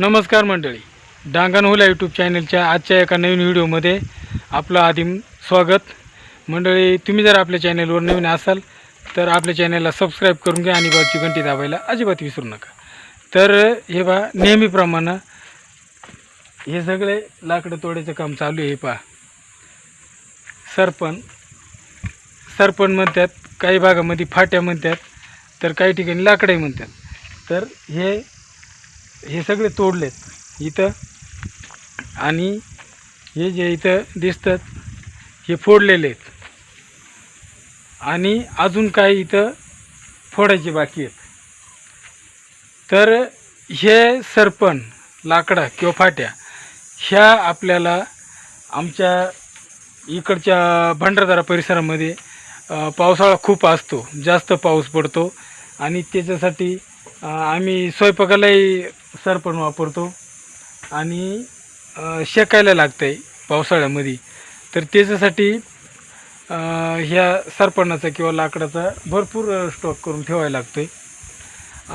नमस्कार मंडळी. डांगण होला यूट्यूब चॅनलच्या आजच्या एका नवीन व्हिडिओमध्ये आपलं आदिम स्वागत. मंडळी तुम्ही जर आपल्या चॅनलवर नवीन असाल तर आपल्या चॅनलला सबस्क्राईब करून घ्या आणि बाजूची घंटी दाबायला अजिबात विसरू नका. तर हे पहा नेहमीप्रमाणे हे सगळे लाकडं तोड्याचं काम चालू आहे हे पहा. सरपण. सरपण म्हणतात काही भागामध्ये फाट्या म्हणतात तर काही ठिकाणी लाकडंही म्हणतात. तर हे हे सगळे तोडलेत. इथं आणि हे जे इथं दिसतात हे फोडलेले आहेत. आणि अजून काही इथं फोडायचे बाकी आहेत. तर हे सरपण लाकडा किंवा फाट्या ह्या आपल्याला आमच्या इकडच्या भंडारदारा परिसरामध्ये पावसाळा खूप असतो. जास्त पाऊस पडतो. आणि त्याच्यासाठी आम्ही स्वयंपाकालाही सरपण वापरतो. आणि शेकायला लागतं आहे पावसाळ्यामध्ये. तर त्याच्यासाठी ह्या सरपणाचा किंवा लाकडाचा भरपूर स्टॉक करून ठेवायला लागतो आहे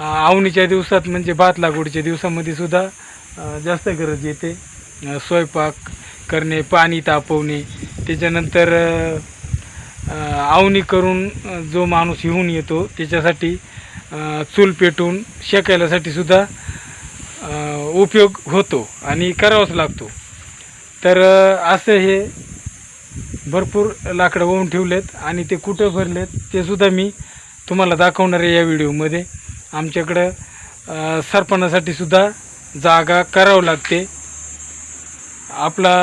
आवणीच्या दिवसात म्हणजे भात लागवडीच्या दिवसामध्ये सुद्धा जास्त गरज येते. स्वयंपाक करणे पाणी तापवणे त्याच्यानंतर आवणी करून जो माणूस येऊन येतो त्याच्यासाठी चूल पेटून शेकायलासाठी सुद्धा उपयोग होतो आणि करावाच लागतो. तर असे असं हे भरपूर लाकडं वाहून ठेवलेत आणि ते कुठं भरलेत ते सुद्धा मी तुम्हाला दाखवणार आहे या व्हिडिओमध्ये. आमच्याकडं सरपणासाठी सुद्धा जागा करावं लागते. आपला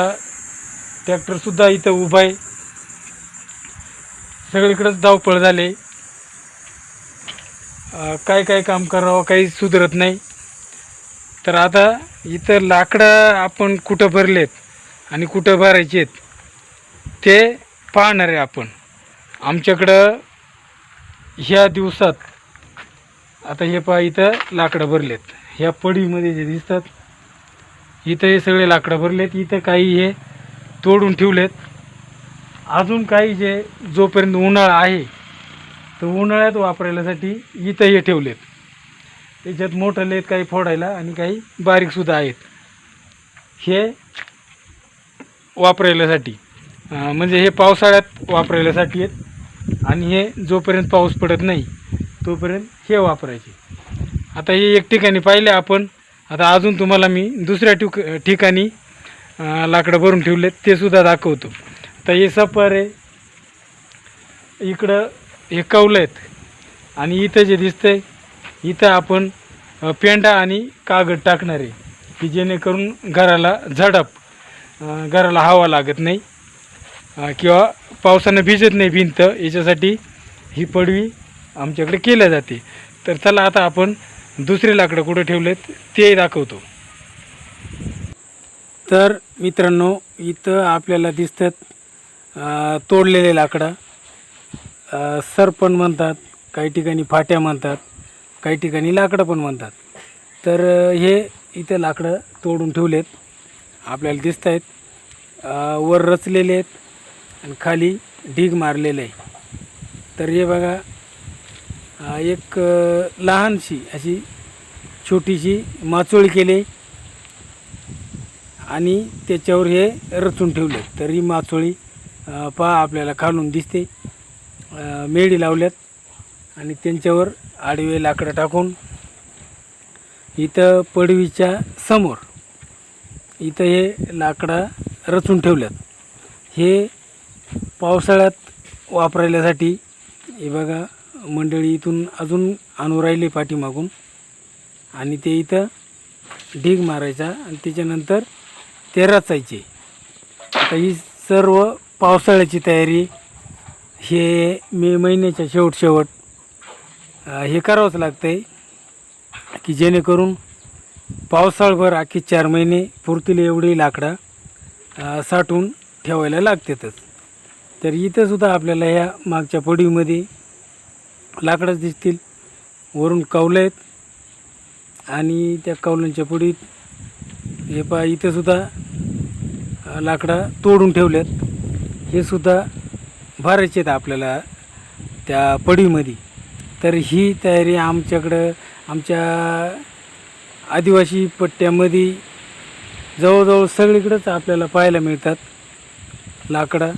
ट्रॅक्टरसुद्धा इथं उभा आहे. सगळीकडंच धावपळ झाले काय काय काम करावं काही सुधरत नाही. तर आता इथं लाकडं आपण कुठं भरलेत आणि कुठं भरायचे आहेत ते पाहणार आहे आपण. आमच्याकडं ह्या दिवसात आता हे पहा इथं लाकडं भरलेत. ह्या पडीमध्ये जे दिसतात इथं हे सगळे लाकडं भरलेत. इथं काही हे तोडून ठेवलेत. अजून काही जे जोपर्यंत उन्हाळा आहे तर उन्हाळ्यात वापरायलासाठी इथं हे ठेवलेत. त्याच्यात मोठले आहेत काही फोडायला आणि काही बारीकसुद्धा आहेत. हे वापरायलासाठी म्हणजे हे पावसाळ्यात वापरायलासाठी आहेत. आणि हे जोपर्यंत पाऊस पडत नाही तोपर्यंत हे वापरायचे. आता हे एक ठिकाणी पाहिले आपण. आता अजून तुम्हाला मी दुसऱ्या ठिक ठिकाणी लाकडं भरून ठेवलेत ते सुद्धा दाखवतो. तर हे सपर आहे इकडं हे कवलं आहेत. आणि इथं जे दिसतंय इथं आपण पेंडा आणि कागद टाकणार आहे की जेणेकरून घराला झडप घराला हवा लागत नाही किंवा पावसानं भिजत नाही भिंत याच्यासाठी ही पडवी आमच्याकडे केल्या जाते. तर चला आता आपण दुसरे लाकडं कुठं ठेवलेत ते दाखवतो. तर मित्रांनो इथं आपल्याला दिसतात तोडलेले लाकडं. सरपण म्हणतात काही ठिकाणी फाट्या म्हणतात. काही ठिकाणी लाकडं पण म्हणतात. तर हे इथं लाकडं तोडून ठेवलेत. आपल्याला दिसत आहेत. वर रचलेले आहेत आणि खाली ढीग मारलेले आहे. तर हे बघा एक लहानशी अशी छोटीशी माचोळी केली आणि त्याच्यावर हे रचून ठेवले. तर ही माचोळी पहा आपल्याला खालून दिसते. मेढी लावल्यात. आणि त्यांच्यावर आडवे लाकडं टाकून इथं पडवीच्या समोर इथं हे लाकडं रचून ठेवल्यात. हे पावसाळ्यात वापरायल्यासाठी हे बघा मंडळी इथून अजून आणू राहिले पाठीमागून. आणि ते इथं ढीग मारायचा आणि त्याच्यानंतर ते रचायचे. आता ही सर्व पावसाळ्याची तयारी हे मे महिन्याच्या शेवट शेवट हे करावंच लागतं आहे की जेणेकरून पावसाळभर आखी चार महिने पुरतील एवढी लाकडं साठवून ठेवायला लागतातच. तर इथंसुद्धा आपल्याला ह्या मागच्या पडीमध्ये लाकडंच दिसतील वरून कौलं आहेत आणि त्या कौलांच्या पडीत हे पा इथंसुद्धा लाकडं तोडून ठेवल्यात. हे सुद्धा भरायचे आहेत आपल्याला त्या पडीमध्ये तर ही तयारी आमच्याकडं आमच्या आदिवासी पट्ट्यामध्ये जवळजवळ सगळीकडंच आपल्याला पाहायला मिळतात. लाकडं.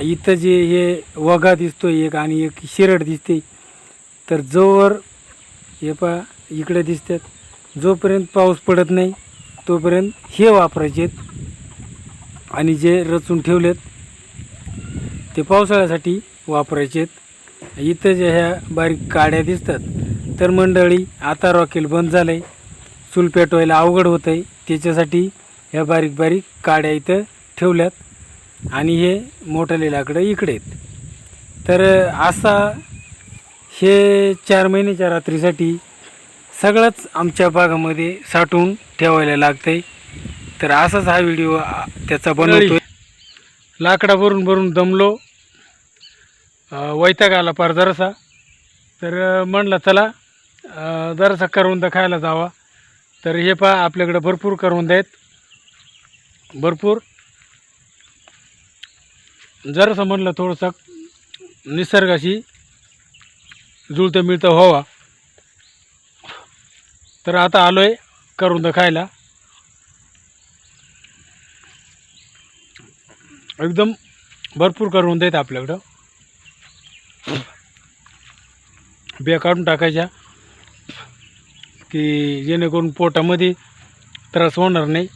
इथं जे हे वगा दिसतो एक आणि एक शिरड दिसते. तर जोवर हे पा इकडे दिसतात. जोपर्यंत पाऊस पडत नाही तोपर्यंत हे वापरायचे आणि जे रचून ठेवलेत ते पावसाळ्यासाठी वापरायचे इथं जे ह्या बारीक काड्या दिसतात तर मंडळी आता रॉकेल बंद झालं आहे चूल पेटवायला अवघड होतं आहे त्याच्यासाठी ह्या बारीक बारीक काड्या इथं ठेवल्यात. आणि हे मोठाले लाकडं इकडे आहेत. तर असा हे चार महिन्याच्या रात्रीसाठी सगळंच आमच्या भागामध्ये साठवून ठेवायला लागतं आहे तर असाच हा व्हिडिओ त्याचा बनवतो लाकडा भरून भरून दमलो. वैताग आला पार जरासा. तर म्हणलं चला जरासा करवंदा खायला जावा. तर हे पहा आपल्याकडं भरपूर करवंद आहेत. भरपूर. जरासं म्हणलं थोडंसं निसर्गाशी जुळतं मिळतं व्हावा. तर आता आलो आहे करवंद खायला. एकदम भरपूर करवंद आहेत आपल्याकडं. बिया काढून टाकायच्या की जेणेकरून पोटामध्ये त्रास होणार नाही.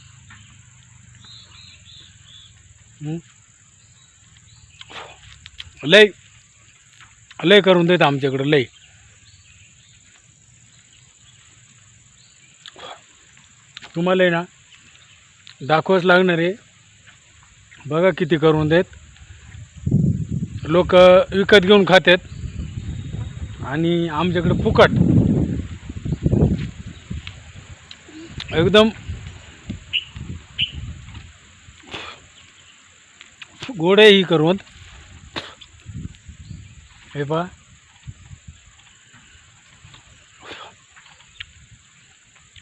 लय लय करून देत आमच्याकडं लय. तुम्हाला आहे ना दाखवाच लागणार आहे. बघा किती करून देत. लोक विकत घेऊन खातात आणि आमच्याकडे फुकट. एकदम गोडेही ही करून. हे पहा.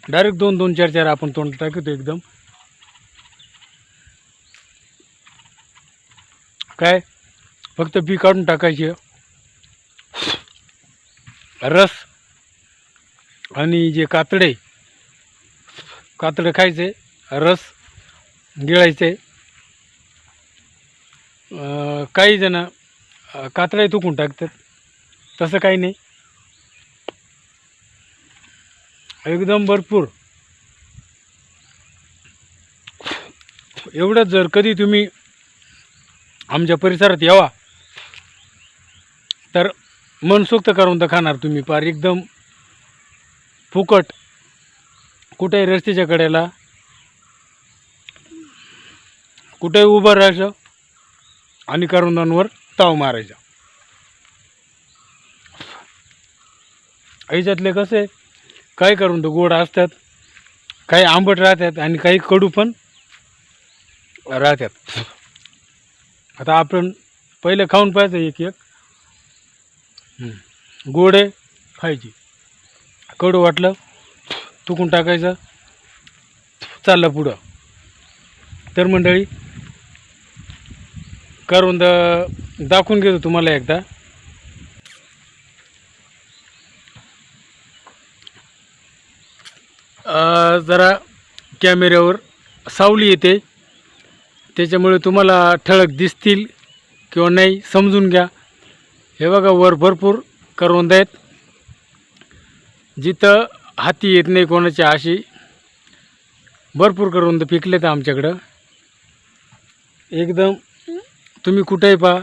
डायरेक्ट दोन दोन चार चार आपण तोंड टाकतो एकदम. काय? फक्त बी काढून टाकायची. रस आणि जे कातडे कातडे खायचे रस गिळायचे. काही जण कातडे तुकून टाकतात. तसं काही नाही. एकदम भरपूर. एवढंच जर कधी तुम्ही आमच्या परिसरात यावा मनसोक्त करून तर खाणार तुम्ही पार. एकदम फुकट. कुठेही रस्त्याच्या कडेला. कुठेही उभं राहायचं. आणि करुंदांवर ताव मारायचा. याच्यातले कसे काही करून तर गोड असतात. काही आंबट राहतात आणि काही कडू पण राहतात. आता आपण पहिले खाऊन पाहायचं एक एक. गोड आहे खायची कडू वाटलं तुकून टाकायचं चाललं पुढं. तर मंडळी करून द दाखवून घेतो तुम्हाला एकदा. जरा कॅमेऱ्यावर सावली येते. त्याच्यामुळे तुम्हाला ठळक दिसतील किंवा नाही समजून घ्या. हे बघा वर भरपूर करवंद आहेत. जिथं हाती येत नाही कोणाच्या अशी भरपूर करवंद पिकलेत आमच्याकडं. एकदम तुम्ही कुठेही पहा.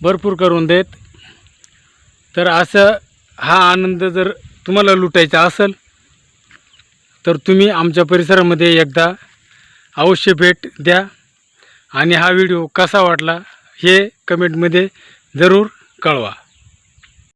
भरपूर करवंद आहेत. तर असं हा आनंद जर तुम्हाला लुटायचा असेल तर तुम्ही आमच्या परिसरामध्ये एकदा अवश्य भेट द्या. आणि हा व्हिडिओ कसा वाटला हे कमेंटमध्ये जरूर कळवा.